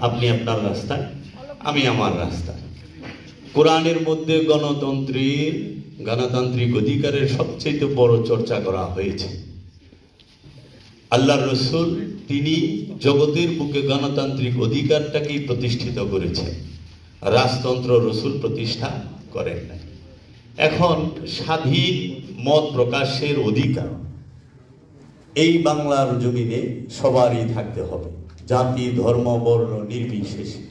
আপনি আপনার রাস্তায় আমি আমার রাস্তায় কোরআনের মধ্যে গণতন্ত্রের গণতান্ত্রিক অধিকারের সবচেয়ে বড় চর্চা করা হয়েছে। আল্লাহ রসুল তিনি জগতের বুকে গণতান্ত্রিক অধিকারটাকেই প্রতিষ্ঠিত করেছেন। রাজতন্ত্র রসুল প্রতিষ্ঠা করেন নাই। এখন স্বাধীন মত প্রকাশের অধিকার, এই বাংলার জমিনে সবারই থাকতে হবে। জাতি, ধর্ম, বর্ণ নির্বিশেষে।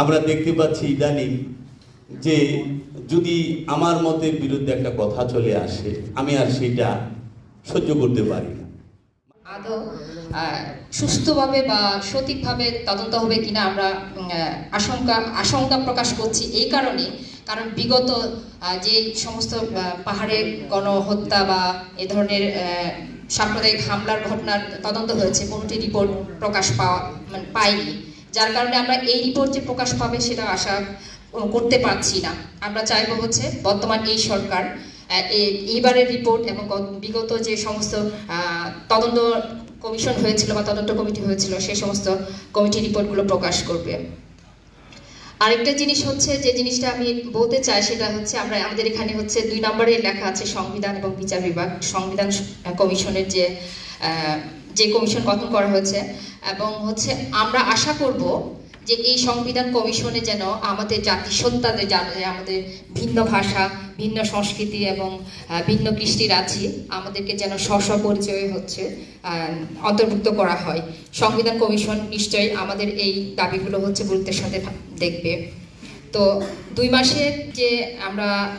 আমরা দেখতে পাচ্ছি ইদানিং যে যদি আমার মতের বিরুদ্ধে একটা কথা চলে আসে, আমি আর সেটা সহ্য করতে পারি আদৌ সুস্থভাবে বা সঠিকভাবে তদন্ত হবে কিনা আমরা আশঙ্কা আশঙ্কা প্রকাশ করছি এই কারণে। কারণ বিগত যে সমস্ত পাহাড়ে গণহত্যা বা এ ধরনের সাম্প্রদায়িক হামলার ঘটনার তদন্ত হয়েছে, কোনোটি রিপোর্ট প্রকাশ পাওয়া মানে পাইনি। যার কারণে আমরা এই রিপোর্ট যে প্রকাশ পাবে সেটা আশা করতে পারছি না। আমরা চাইব হচ্ছে বর্তমান এই সরকার এইবারের রিপোর্ট এবং বিগত যে সমস্ত তদন্ত কমিশন হয়েছিল বা তদন্ত কমিটি হয়েছিল সেই সমস্ত কমিটি রিপোর্টগুলো প্রকাশ করবে। আরেকটা জিনিস হচ্ছে যে জিনিসটা আমি বলতে চাই, সেটা হচ্ছে আমরা, আমাদের এখানে হচ্ছে দুই নম্বরে লেখা আছে সংবিধান এবং বিচার বিভাগ। সংবিধান কমিশনের যে যে কমিশন গঠন করা হয়েছে। এবং হচ্ছে আমরা আশা করব যে এই সংবিধান কমিশনে যেন আমাদের জাতিসত্তাদের যা- যে আমাদের ভিন্ন ভাষা, ভিন্ন সংস্কৃতি এবং ভিন্ন কৃষ্টির আছে, আমাদেরকে যেন স্ব পরিচয় হচ্ছে অন্তর্ভুক্ত করা হয়। সংবিধান কমিশন নিশ্চয়ই আমাদের এই দাবিগুলো হচ্ছে গুরুত্বের সাথে দেখবে। তো দুই মাসের যে আমরা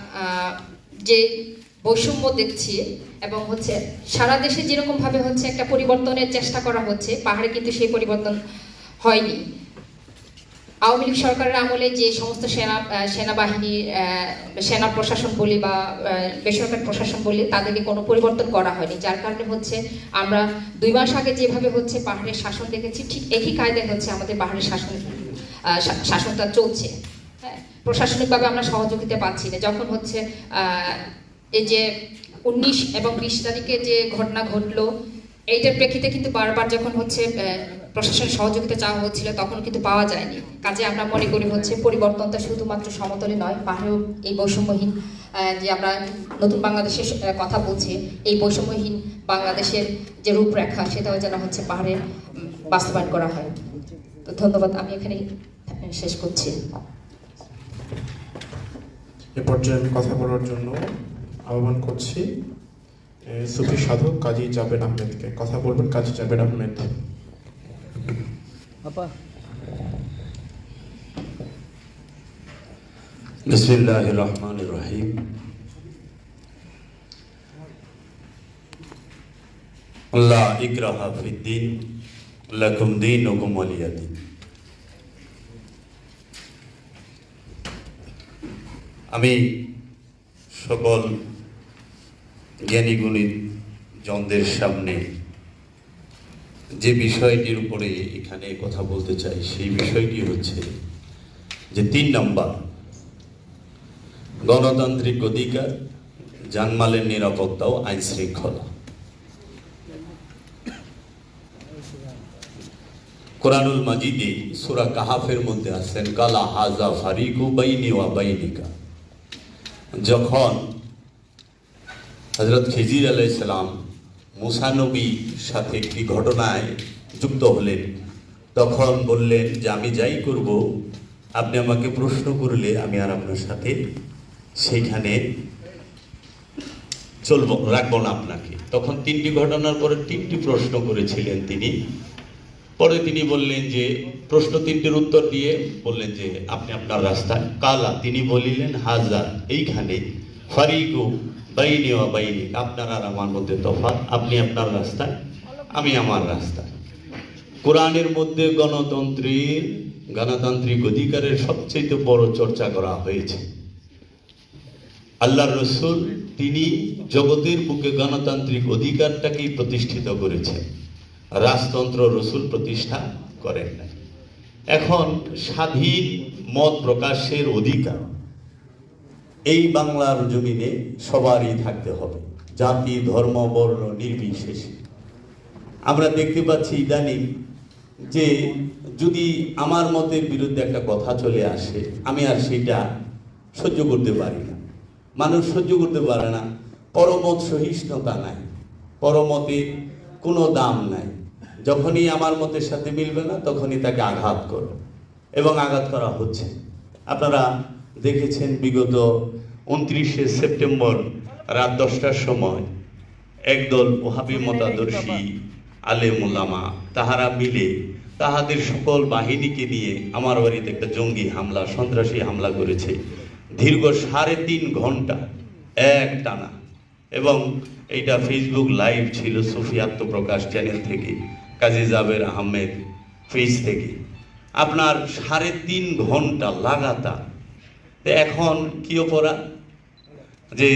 যে বৈষম্য দেখছি এবং হচ্ছে সারা দেশে যেরকমভাবে হচ্ছে একটা পরিবর্তনের চেষ্টা করা হচ্ছে, পাহাড়ে কিন্তু সেই পরিবর্তন হয়নি। আওয়ামী লীগ সরকারের আমলে যে সমস্ত সেনা সেনাবাহিনী সেনা প্রশাসন বলি বা বেসরকারি প্রশাসন বলি, তাদেরকে কোনো পরিবর্তন করা হয়নি। যার কারণে হচ্ছে আমরা দুই মাস আগে যেভাবে হচ্ছে পাহাড়ের শাসন দেখেছি, ঠিক একই কায়দায় হচ্ছে আমাদের পাহাড়ের শাসন শাসনটা চলছে। হ্যাঁ প্রশাসনিকভাবে আমরা সহযোগিতা পাচ্ছি না। যখন হচ্ছে এই যে উনিশ এবং বিশ তারিখে যে ঘটনা ঘটলো, এইটার প্রেক্ষিতে কিন্তু বারবার যখন হচ্ছে প্রশাসনের সহযোগিতা চাওয়া হচ্ছিল, তখন কিন্তু পাওয়া যায়নি। কাজে আমরা মনে করি হচ্ছে পরিবর্তনটা শুধুমাত্র সমতলে নয় পাহাড়েও এই বৈষম্যহীন যে আমরা নতুন বাংলাদেশের কথা বলছি, এই বৈষম্যহীন বাংলাদেশের যে রূপরেখা, সেটাও যেন হচ্ছে পাহাড়ে বাস্তবায়ন করা হয়। তো ধন্যবাদ, আমি এখানে শেষ করছি। এ পর্যায়ে আমি কথা বলার জন্য আহ্বান করছি সুফি সাধক কাজী জাবেদ আহমেদকে। কথা বলবেন কাজী জাবেদ আহমেদ। আপা বিসমিল্লাহ রহমান রহিম আল্লাহ ইকরাহা ফিদ্দিন লাকুম দিন ওকুম ওয়ালিয়াদিন আমি সকল জ্ঞানী জনদের সামনে যে বিষয়টির উপরে এখানে কথা বলতে চাই, সেই বিষয়টি হচ্ছে যে তিন নম্বর, গণতান্ত্রিক অধিকার, জানমালের নিরাপত্তা ও আইন শৃঙ্খলা। কোরআনুল মাজিদে সুরা কাহাফের মধ্যে আছেন, কালা হাজা ফারিকু বাইনি ওয়া বাইনিকা। যখন হজরত খিজির আলাইসালাম মুসানবীর সাথে একটি ঘটনায় যুক্ত হলেন। তখন বললেন, যে আমি যাই করব, আপনি আমাকে প্রশ্ন করলে আমি আর আপনার সাথে সেইখানে চলবো, রাখব না আপনাকে। তখন তিনটি ঘটনার পরে তিনটি প্রশ্ন করেছিলেন তিনি। পরে তিনি বললেন যে, প্রশ্ন তিনটির উত্তর দিয়ে বললেন যে, আপনি আপনার রাস্তায়? কালা, তিনি বলিলেন, হাজা, এইখানে। ফারিকু বাইনি ও বাইনি আপনার আর আমার মধ্যে তফাৎ, আপনি আপনার রাস্তায়, আমি আমার রাস্তায়। কোরআনের মধ্যে গণতন্ত্রের, গণতান্ত্রিক অধিকারের সবচেয়ে বড় চর্চা করা হয়েছে। আল্লাহ রসুল, তিনি জগতের বুকে গণতান্ত্রিক অধিকারটাকেই প্রতিষ্ঠিত করেছেন। রাজতন্ত্র রসুল প্রতিষ্ঠা করেন এখন স্বাধীন মত প্রকাশের অধিকার এই বাংলার জমিনে সবারই থাকতে হবে। জাতি, ধর্ম, বর্ণ নির্বিশেষে। আমরা দেখতে পাচ্ছি ইদানিং যে যদি আমার মতের বিরুদ্ধে একটা কথা চলে আসে, আমি আর সেটা সহ্য করতে পারি না। মানুষ সহ্য করতে পারে না। পরমত সহিষ্ণুতা নাই। পরমতের কোনো দাম নাই। যখনই আমার মতের সাথে মিলবে না, তখনই তাকে আঘাত করো। এবং আঘাত করা হচ্ছে। আপনারা দেখেছেন বিগত উনত্রিশে সেপ্টেম্বর রাত দশটার সময় একদল ওহাবি মতাদর্শী আলেমুলামা, তাহারা মিলে তাহাদের সকল বাহিনীকে নিয়ে আমার বাড়িতে একটা জঙ্গি হামলা, সন্ত্রাসী হামলা করেছে। দীর্ঘ সাড়ে তিন ঘণ্টা, এক টানা। এবং এইটা ফেসবুক লাইভ ছিল সুফি আত্মপ্রকাশ চ্যানেল থেকে, কাজী জাবের আহমেদ পেজ থেকে। আপনার সাড়ে তিন ঘণ্টা লাগাতার এখন কি অপরাধ? যে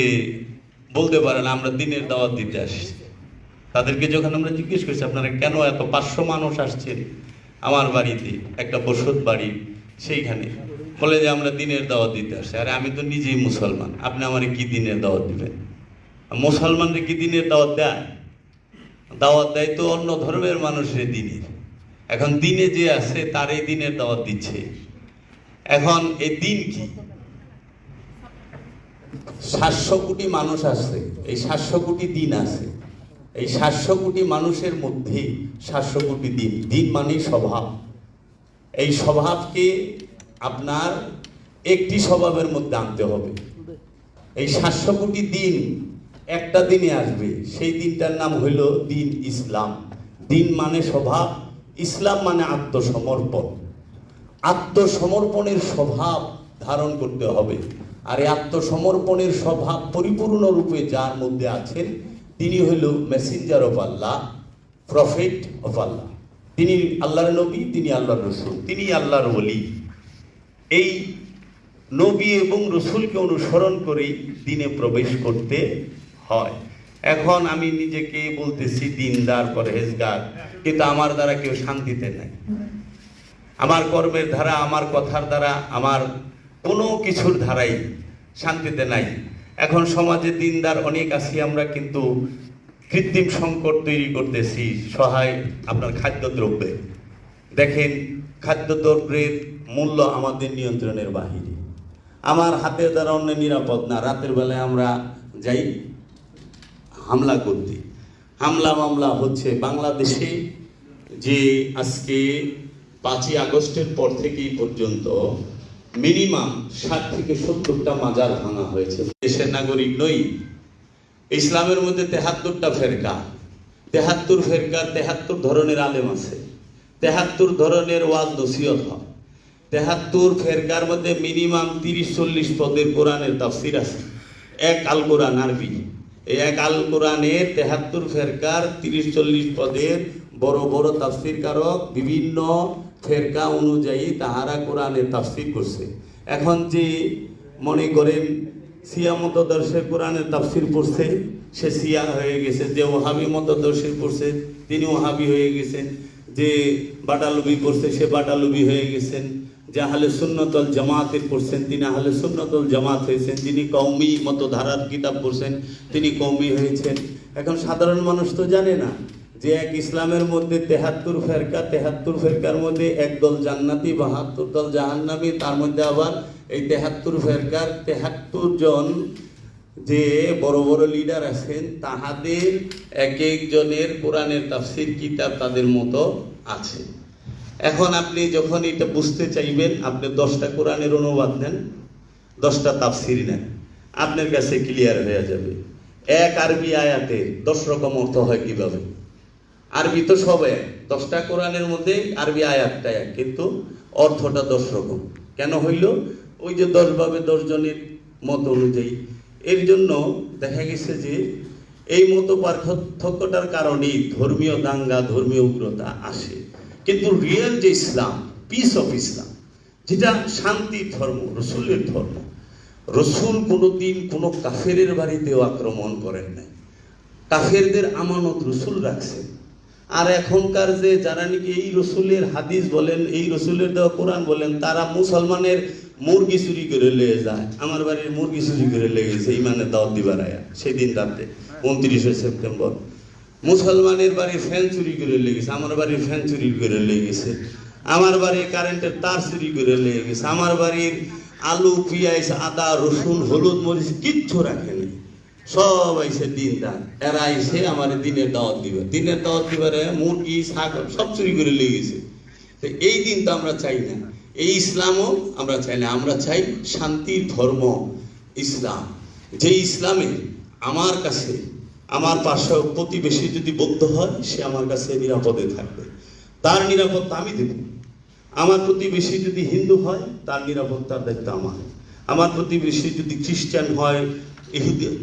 বলতে পারেন, আমরা দিনের দাওয়াত দিতে আসছি। তাদেরকে যখন আমরা জিজ্ঞেস করছি, আপনারা কেন এত পাঁচশো মানুষ আসছেন আমার বাড়িতে? একটা বসত বাড়ি সেইখানে। বলে যে, আমরা দিনের দাওয়াত দিতে আসছি। আরে, আমি তো নিজেই মুসলমান। আপনি আমারে কি দিনের দাওয়াত দিবেন? মুসলমানরা কি দিনের দাওয়াত দেয়? দাওয়াত দেয় তো অন্য ধর্মের মানুষের দিনের। এখন দিনে যে আছে তার এই দিনের দাওয়াত দিচ্ছে। এখন এই দিন কি? সাতশো কোটি মানুষ আছে, এই সাতশো কোটি দিন আছে। এই সাতশো কোটি মানুষের মধ্যে সাতশো কোটি দিন। দিন মানে স্বভাব। এই স্বভাবকে আপনার একটি স্বভাবের মধ্যে আনতে হবে। এই সাতশো কোটি দিন একটা দিনে আসবে। সেই দিনটার নাম হইল দিন ইসলাম। দিন মানে স্বভাব, ইসলাম মানে আত্মসমর্পণ। আত্মসমর্পণের স্বভাব ধারণ করতে হবে। আর এই আত্মসমর্পণের স্বভাব পরিপূর্ণ রূপে যার মধ্যে আছেন, তিনি হইল messenger of Allah prophet of Allah তিনি আল্লাহর নবী, তিনি আল্লাহর রসুল, তিনি আল্লাহর ওলি। এই নবী এবং রসুলকে অনুসরণ করেই দিনে প্রবেশ করতে হয়। এখন আমি নিজেকে বলতেছি, দিনদার, পরহেজগার, কিন্তু আমার দ্বারা কেউ শান্তিতে নাই। আমার কর্মের ধারা, আমার কথার দ্বারা, আমার কোনো কিছুর ধারাই শান্তিতে নাই। এখন সমাজে দিনদার অনেক আছি, আমরা কিন্তু কৃত্রিম সংকট তৈরি করতেছি, সহায় আপনার খাদ্যদ্রব্যে। দেখেন, খাদ্যদ্রব্যের মূল্য আমাদের নিয়ন্ত্রণের বাহিরে। আমার হাতের দ্বারা অন্য নিরাপদ না, রাতের বেলায় আমরা যাই, হামলা করতে। হামলা মামলা হচ্ছে বাংলাদেশে যে আজকে পাঁচই আগস্টের পর থেকেই পর্যন্ত মিনিমাম ষাট থেকে সত্তরটা মাজার ভাঙা হয়েছে। দেশের নাগরিক নই। ইসলামের মধ্যে তেহাত্তরটা ফেরকা। তেহাত্তর ফেরকা, তেহাত্তর ধরনের আলেম আছে। তেহাত্তর ধরনের ওয়াজ নসিহত হয়। তেহাত্তর ফেরকার মধ্যে মিনিমাম তিরিশ, চল্লিশ পদের কোরআনের তাফসির আছে। এক আল কোরআন আরবি। এই এক আল কোরআনের তেহাত্তর ফেরকার তিরিশ, চল্লিশ পদের বড় বড় তাফসির কারক বিভিন্ন ফেরকা অনুযায়ী তাহারা কোরআনের তাফসির করছে। এখন যে মনে করেন সিয়া মতদর্শের কোরআনের তাফসির পড়ছে, সে সিয়া হয়ে গেছে, যে ওহাবি মতদর্শের পড়ছে, তিনি ওহাবি হয়ে গেছেন। যে বাটালুবি পড়ছে, সে বাটালুবি হয়ে গেছেন। যে আহলে সুন্নতল জামাতের পড়ছেন, তিনি আহলে সুন্নতল জামাত হয়েছেন। যিনি কৌমি মতো ধারার কিতাব পড়ছেন, তিনি কৌমি হয়েছেন। এখন সাধারণ মানুষ তো জানে না। যে এক ইসলামের মধ্যে তেহাত্তর ফেরকা, তেহাত্তর ফেরকার মধ্যে এক দল জান্নাতি, বাহাত্তর দল জাহান্নামী, তার মধ্যে আবার এই তেহাত্তর ফেরকার তেহাত্তর জন যে বড় বড় লিডার আছেন, তাহাদের এক একজনের কোরআনের তাফসির, কিতাব তাদের মতো আছে। এখন আপনি যখন এটা বুঝতে চাইবেন, আপনি দশটা কোরআনের অনুবাদ নেন, দশটা তাফসির নেন, আপনার কাছে ক্লিয়ার হয়ে যাবে। এক আরবি আয়াতে দশ রকম অর্থ হয় কীভাবে? আরবি তো সব এক। দশটা কোরআনের মধ্যে আরবি আয়াতটা এক, কিন্তু অর্থটা দশ রকম। কেন হইল? ওই যে দশ ভাবে দশ জনের মত অনুযায়ী। এর জন্য দেখা গেছে যে এই মতো পার্থক্যটার কারণেই ধর্মীয় দাঙ্গা, ধর্মীয় উগ্রতা আসে। কিন্তু রিয়েল যে ইসলাম পিস অফ ইসলাম, যেটা শান্তি ধর্ম, রসুলের ধর্ম, রসুল কোনোদিন কোনো কাফেরের বাড়িতেও আক্রমণ করেন নাই। কাফেরদের আমানত রসুল রাখছেন। আর এখনকার যে যারা নাকি এই রসুলের হাদিস বলেন, এই রসুলের দেওয়া কোরআন বলেন, তারা মুসলমানের মুরগি চুরি করে লেগে যায়। আমার বাড়ির মুরগি চুরি করে লেগেছে ইমানের দাওয়াত দিবার আয়া, সেদিন রাতে, উনত্রিশে সেপ্টেম্বর। মুসলমানের বাড়ির ফ্যান চুরি করে লেগেছে আমার বাড়ির ফ্যান চুরি করে লেগেছে আমার বাড়ির কারেন্টের তার চুরি করে লেগে গেছে, আমার বাড়ির আলু, পেঁয়াজ, আদা, রসুন, হলুদ, মরিচ কিচ্ছু রাখেনি সব আইসে দিন দান। এরা আইসে আমার দিনের দাওয়াত দিবে। দিনের দাওয়াত দিবারে মুরগি, ছাগল, সব চুরি করে লেগে গেছে। তো এই দিন তো আমরা চাই না। এই ইসলামও আমরা চাই না। আমরা চাই শান্তির ধর্ম, ইসলাম। যে ইসলামে আমার কাছে, আমার পার্শ্ব প্রতিবেশী যদি বদ্ধ হয়, সে আমার কাছে নিরাপদে থাকবে। তার নিরাপত্তা আমি দেব। আমার প্রতিবেশী যদি হিন্দু হয়, তার নিরাপত্তার দায়িত্ব আমার। আমার প্রতিবেশী যদি খ্রিস্টান হয়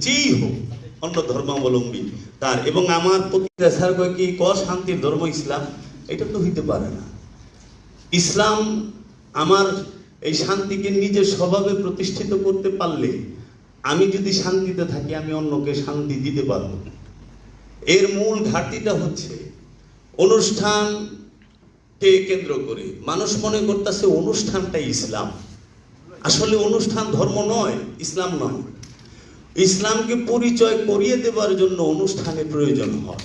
যেই হোক অন্য ধর্মাবলম্বী। তার এবং আমার প্রতি স্যার কয় কি ক শান্তির ধর্ম ইসলাম, এটা তো হইতে পারে না। ইসলাম আমার এই শান্তিকে নিজের স্বভাবে প্রতিষ্ঠিত করতে পারলে আমি যদি শান্তিতে থাকি, আমি অন্যকে শান্তি দিতে পারব। এর মূল ঘাটতিটা হচ্ছে অনুষ্ঠানকে কেন্দ্র করে। মানুষ মনে করতেছে অনুষ্ঠানটাই ইসলাম। আসলে অনুষ্ঠান ধর্ম নয়, ইসলাম নয়। ইসলামকে পরিচয় করিয়ে দেবার জন্য অনুষ্ঠানের প্রয়োজন হয়।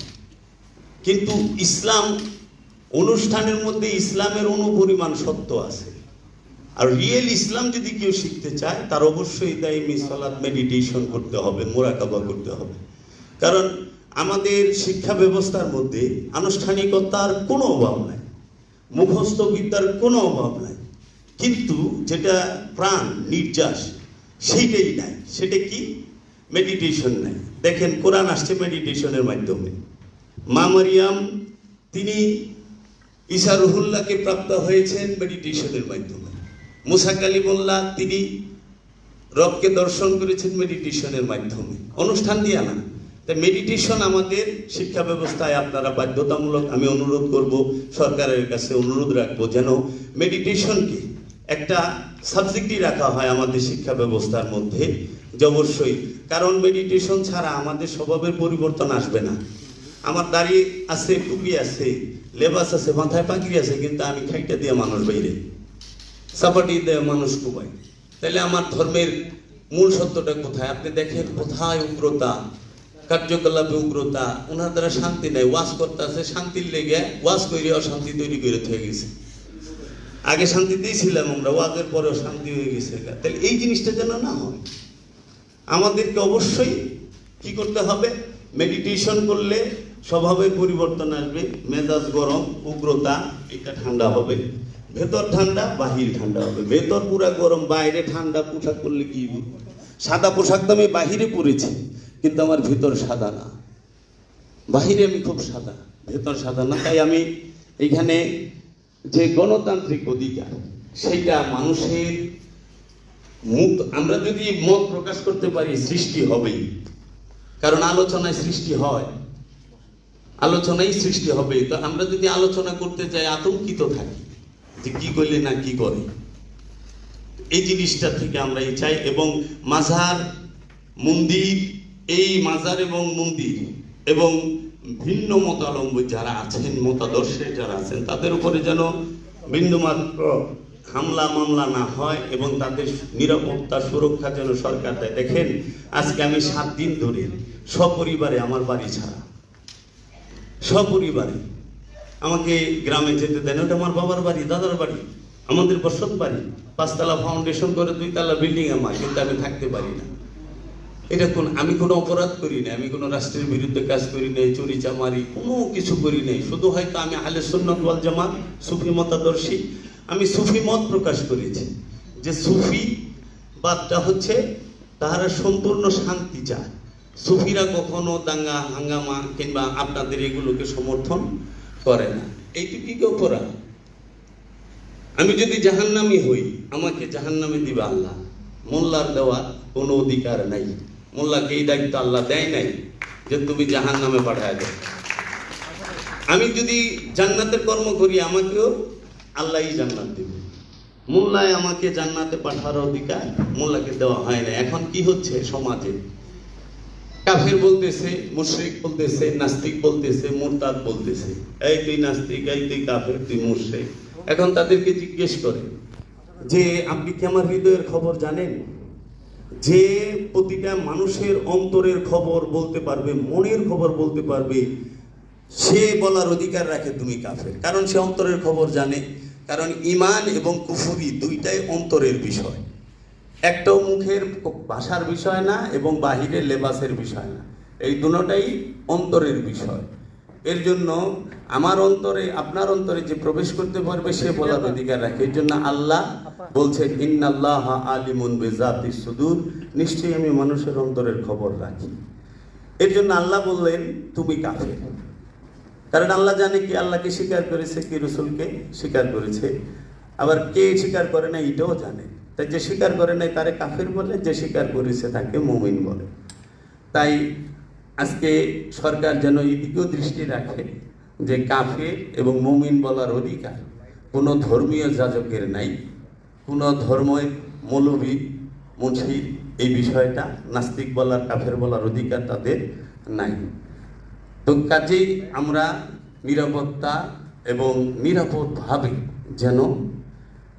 কিন্তু ইসলাম, অনুষ্ঠানের মধ্যে ইসলামের অনুপরিমাণ সত্য আছে। আর রিয়েল ইসলাম যদি কেউ শিখতে চায়, তার অবশ্যই তাই সালাদ মেডিটেশন করতে হবে, মোরাকাবা করতে হবে। কারণ আমাদের শিক্ষা ব্যবস্থার মধ্যে আনুষ্ঠানিকতার কোনো অভাব নাই মুখস্থ বিদ্যার কোনো অভাব নাই। কিন্তু যেটা প্রাণ, নির্যাস, সেইটাই নাই। সেটা কি? মেডিটেশন নাই। দেখেন, কোরআন আসছে মেডিটেশনের মাধ্যমে। মা মারিয়াম, তিনি ঈশা রুহুল্লাহকে প্রাপ্ত হয়েছেন মেডিটেশনের মাধ্যমে। মুসা কালিমুল্লাহ, তিনি রবকে দর্শন করেছেন মেডিটেশনের মাধ্যমে। অনুষ্ঠান দিয়ে না। তাই মেডিটেশন আমাদের শিক্ষা ব্যবস্থায় আপনারা বাধ্যতামূলক আমি অনুরোধ করব, সরকারের কাছে অনুরোধ রাখব যেন মেডিটেশনকে একটা সাবজেক্টই রাখা হয় আমাদের শিক্ষা ব্যবস্থার মধ্যে যে অবশ্যই কারণ মেডিটেশন ছাড়া আমাদের স্বভাবের পরিবর্তন আসবে না। আমার দাড়ি আছে, টুপি আছে, লেবাস আছে, মাথায় পাখি আছে, কিন্তু আমি খাইটা দিয়ে মানুষ বাইরে। সাপাটি দিয়ে মানুষ কুবাই তাহলে আমার ধর্মের মূল সত্যটা কোথায়? আপনি দেখেন কোথায় উগ্রতা, কার্যকলাপে উগ্রতা ওনার দ্বারা শান্তি নেই, ওয়াজ করতে আছে, শান্তির লেগে ওয়াজ করে অশান্তি তৈরি করে হয়ে গেছে। আগে শান্তিতেই ছিলাম আমরা, ওয়াজের পরেও শান্তি হয়ে গেছে তাহলে এই জিনিসটা যেন না হয়। আমাদেরকে অবশ্যই কি করতে হবে? মেডিটেশন করলে স্বভাবের পরিবর্তন আসবে, মেজাজ গরম, উগ্রতা, এটা ঠান্ডা হবে। ভেতর ঠান্ডা, বাহির ঠান্ডা হবে। ভেতর পুরা গরম, বাইরে ঠান্ডা, পোশাক করলে কি? সাদা পোশাক তো আমি বাহিরে পরেছি, কিন্তু আমার ভেতর সাদা না। বাহিরে আমি খুব সাদা, ভেতর সাদা না। তাই আমি এখানে যে গণতান্ত্রিক অধিকার, সেটা মানুষের মুখ, আমরা যদি মত প্রকাশ করতে পারি, সৃষ্টি হবেই। কারণ আলোচনায় সৃষ্টি হয়। আলোচনাই সৃষ্টি হবে। তো আমরা যদি আলোচনা করতে যাই, আতঙ্কিত থাকি যে কি করলে না কি করে। এই জিনিসটা থেকে আমরা এই চাই। এবং মাঝার মন্দির, এই মাজার এবং মন্দির এবং ভিন্ন মতালম্বী যারা আছেন, মতাদর্শে যারা আছেন, তাদের উপরে যেন বিন্দুমাত্র হামলা মামলা না হয় এবং তাদের নিরাপত্তা সুরক্ষা যেন সরকার দেয়। দেখেন, আজকে আমি সাত দিন ধরে সপরিবারে আমার বাড়ি ছাড়া। সপরিবারে। আমাকে গ্রামে যেতে দেন, ওটা আমার বাবার বাড়ি, দাদার বাড়ি, আমাদের বসত বাড়ি। পাঁচতলা ফাউন্ডেশন করে দুই তলা বিল্ডিং আমার কিন্তু আমি থাকতে পারি না। এটা কোন, আমি কোনো অপরাধ করি না আমি কোনো রাষ্ট্রের বিরুদ্ধে কাজ করি নাই, চুরি চামারি, কোনো কিছু করি নাই। শুধু হয়তো আমি আলে সুন্নত ওয়াল জামাত, সুফি মতাদর্শী, আমি সুফি মত প্রকাশ করেছি। যে সুফি বাদটা হচ্ছে তাহারা সম্পূর্ণ শান্তি চায়। সুফিরা কখনো দাঙ্গা, হাঙ্গামা কিংবা আপনাদের এগুলোকে সমর্থন করে না। এইটুকুই অপরাধ? আমি যদি জাহান্নামি হই, আমাকে জাহান্নামে দিবা আল্লাহ। মোল্লার দেওয়ার কোনো অধিকার নাই। মোল্লাকে এই দায়িত্ব আল্লাহ দেয় নাই যে তুমি জাহান নামে পাঠায় দেয় আমি যদি জান্নাতের কর্ম করি, আমাকেও আল্লাহই জান্নাত দেবে। মোল্লায় আমাকে জান্নাতে পাঠানোর অধিকার মোল্লাকে দেওয়া হয় না এখন কি হচ্ছে সমাজে? কাফের বলতেছে, মুশরিক বলতেছে, নাস্তিক বলতেছে, মোরতাদ বলতেছে, এই তুই নাস্তিক, এই তুই কাফের, তুই মুশরিক। এখন তাদেরকে জিজ্ঞেস করে, যে আপনি কি আমার হৃদয়ের খবর জানেন? যে প্রতিটা মানুষের অন্তরের খবর বলতে পারবে, মনের খবর বলতে পারবে, সে বলার অধিকার রাখে তুমি কাফের। কারণ সে অন্তরের খবর জানে। কারণ ইমান এবং কুফুরি দুইটাই অন্তরের বিষয়। একটাও মুখের ভাষার বিষয় না এবং বাহিরের লেবাসের বিষয় না। এই দুটোটাই অন্তরের বিষয়। এর জন্য আমার অন্তরে, আপনার অন্তরে যে প্রবেশ করতে পারবে, সে বলার অধিকার রাখে। এর জন্য আল্লাহ বলছেন, ইন্নাল্লাহ আলিমুন বেজাতি সুদূর। নিশ্চয়ই আমি মানুষের অন্তরের খবর রাখি। এর জন্য আল্লাহ বললেন, তুমি কাফের। কারণ আল্লাহ জানে কি, আল্লাহকে স্বীকার করেছে, কি রসুলকে স্বীকার করেছে। আবার কে স্বীকার করে না এটাও জানে। তাই যে স্বীকার করে নাই, তারে কাফের বলে, যে স্বীকার করেছে, তাকে মুমিন বলে। তাই আজকে সরকার যেন এদিকেও দৃষ্টি রাখে যে কাফের এবং মুমিন বলার অধিকার। কোনো ধর্মীয় যাজকের নাই, কোনো ধর্মের মৌলবী মুন্সির এই বিষয়টা নাস্তিক বলার, কাফের বলার অধিকার তাদের নাই। তো কাজেই আমরা নিরাপত্তা এবং নিরাপদভাবে যেন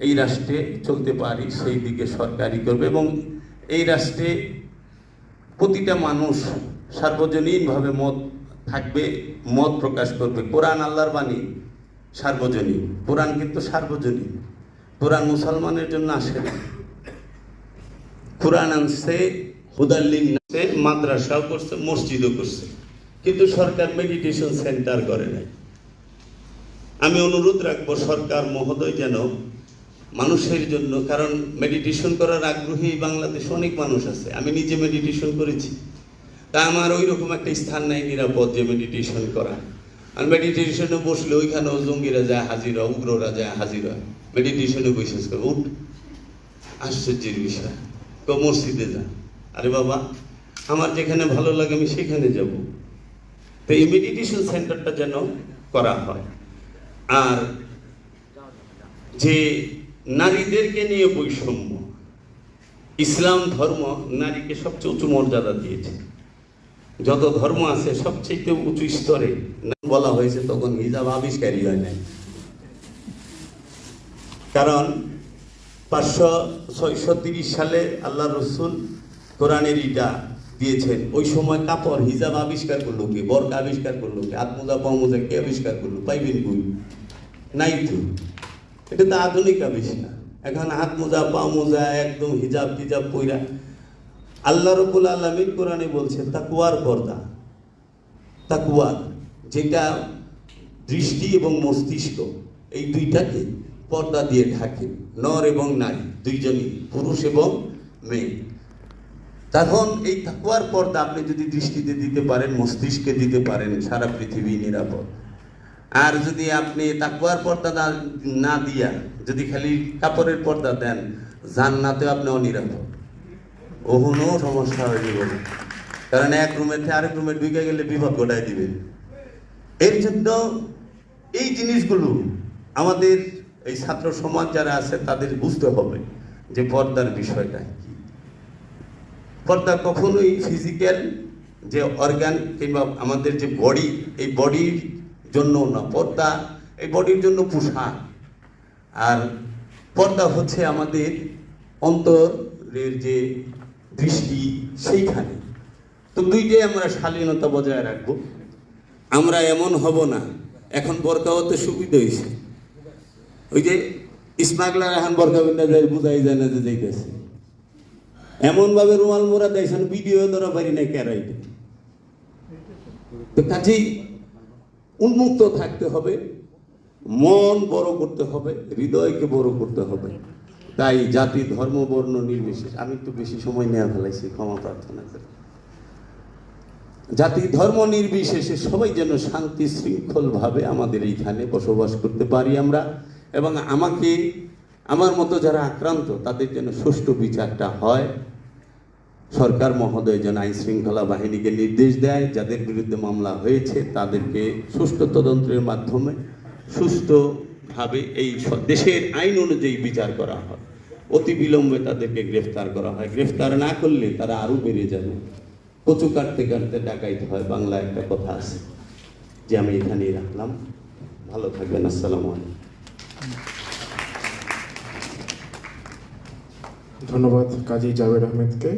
এই রাষ্ট্রে চলতে পারি, সেই দিকে সরকারি করবে এবং এই রাষ্ট্রে প্রতিটা মানুষ সার্বজনীনভাবে মত থাকবে, মত প্রকাশ করবে। কোরআন আল্লাহর বাণী সার্বজনীন। কোরআন কিন্তু সার্বজনীন। কোরআন মুসলমানের জন্য আসে না। কোরআন আনছে হুদাল্লিন মাদ্রাসাও করছে, মসজিদও করছে। কিন্তু সরকার মেডিটেশন সেন্টার করে নাই। আমি অনুরোধ রাখব সরকার মহোদয় যেন মানুষের জন্য, কারণ মেডিটেশন করার আগ্রহী বাংলাদেশে অনেক মানুষ আছে। আমি নিজে মেডিটেশন করেছি। তা আমার ওই রকম একটা স্থান নাই নিরাপদ যে মেডিটেশন করা। আর মেডিটেশনে বসলে ওইখানেও জঙ্গিরা যায়, হাজিরা, উগ্ররা যায়, হাজিরা। মেডিটেশনে বসে করে উঠ। আশ্চর্যের বিষয়। তো মসজিদে যা। আরে বাবা, আমার যেখানে ভালো লাগে আমি সেখানে যাব। তো এই মেডিটেশন সেন্টারটা যেন করা হয়। আর যে নারীদেরকে নিয়ে বৈষম্য, ইসলাম ধর্ম নারীকে সবচেয়ে উঁচু মর্যাদা দিয়েছে। যত ধর্ম আছে সবচেয়ে উঁচু স্তরে বলা হয়েছে, তখন হিজাব আবিষ্কারই হয় নাই। কারণ পাঁচশো ছয়শো তিরিশ সালে আল্লাহ রসুল কোরআনের ইটা দিয়েছেন, ওই সময় কাপড় হিজাব আবিষ্কার করল কে? বরকা আবিষ্কার করল কে? আত্মজা পামোজা কে আবিষ্কার করল? পাইবেন কই? নাই তো। এটা তো আধুনিক আবিষ্কার। এখন হাত মোজা, পা মোজা, একদম হিজাব টিজাব পইরা আল্লাহ রবুল আলমিন কোরআনে বলছেন তাকুয়ার পর্দা। তাকুয়ার যেটা দৃষ্টি এবং মস্তিষ্ক, এই দুইটাকে পর্দা দিয়ে ঢাকে, নর এবং নারী, দুইজনই পুরুষ এবং মেয়ে। তখন এই তাকুয়ার পর্দা আপনি যদি দৃষ্টিতে দিতে পারেন, মস্তিষ্কে দিতে পারেন, সারা পৃথিবী নিরাপদ। আর যদি আপনি তাকুয়ার পর্দা না- দিয়া যদি খালি কাপড়ের পর্দা দেন জান্নাতে আপনি অনিরাপদ ওহুনো সমস্যা হয়ে যাবে। কারণ এক রুমের থেকে আরেক রুমে ঢুকে গেলে বিপদ ঘটায় দিবে। এর জন্য এই জিনিসগুলো আমাদের এই ছাত্র সমাজ যারা আছে, তাদের বুঝতে হবে যে পর্দার বিষয়টা কি। পর্দা কখনোই ফিজিক্যাল যে অর্গান কিংবা আমাদের যে বডি এই বডির জন্য না, পর্দা এই বডির জন্য পোশাক। আর পর্দা হচ্ছে আমাদের অন্তরের যে দৃষ্টি সেইখানে। তো দুইটাই আমরা শালীনতা বজায় রাখব। আমরা এমন হব না, এখন বরকাও তো সুবিধা হয়েছে ওই যে স্মাগলার এখন বরকা বিন্দা যায় বুঝাই যায় না যে যাইতেছে। এমন ভাবে রুমাল মোড়া দিয়েছেন ভিডিও ধরা পারি না কেরাইতে তো কাজেই উন্মুক্ত থাকতে হবে, মন বড় করতে হবে, হৃদয়কে বড় করতে হবে। তাই জাতি, ধর্ম, বর্ণ, নির্বিশেষ আমি একটু বেশি সময় নেওয়া ফেলাইছি, ক্ষমা প্রার্থনা করি। জাতি, ধর্ম, নির্বিশেষে সবাই যেন শান্তি শৃঙ্খলভাবে আমাদের এইখানে বসবাস করতে পারি আমরা এবং আমাকে, আমার মতো যারা আক্রান্ত, তাদের যেন সুষ্ঠু বিচারটা হয়। সরকার মহোদয় যেন আইন শৃঙ্খলা বাহিনীকে নির্দেশ দেয়, যাদের বিরুদ্ধে মামলা হয়েছে, তাদেরকে সুষ্ঠু তদন্তের মাধ্যমে সুষ্ঠুভাবে এই দেশের আইন অনুযায়ী বিচার করা হয়। অতি বিলম্বে তাদেরকে গ্রেফতার করা হয়। গ্রেফতার না করলে তারা আরও বেড়ে যাবে। কচু কাটতে কাটতে ডাকাইতে হয়। বাংলা একটা কথা আছে যে আমি এখানেই রাখলাম। ভালো থাকবেন। আসসালামু আলাইকুম। ধন্যবাদ কাজী জাভেদ আহমেদকে।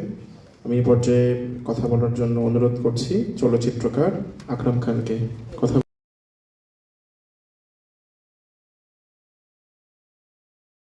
আমি এই পর্যায়ে কথা বলার জন্য অনুরোধ করছি চলচ্চিত্রকার আকরাম খানকে।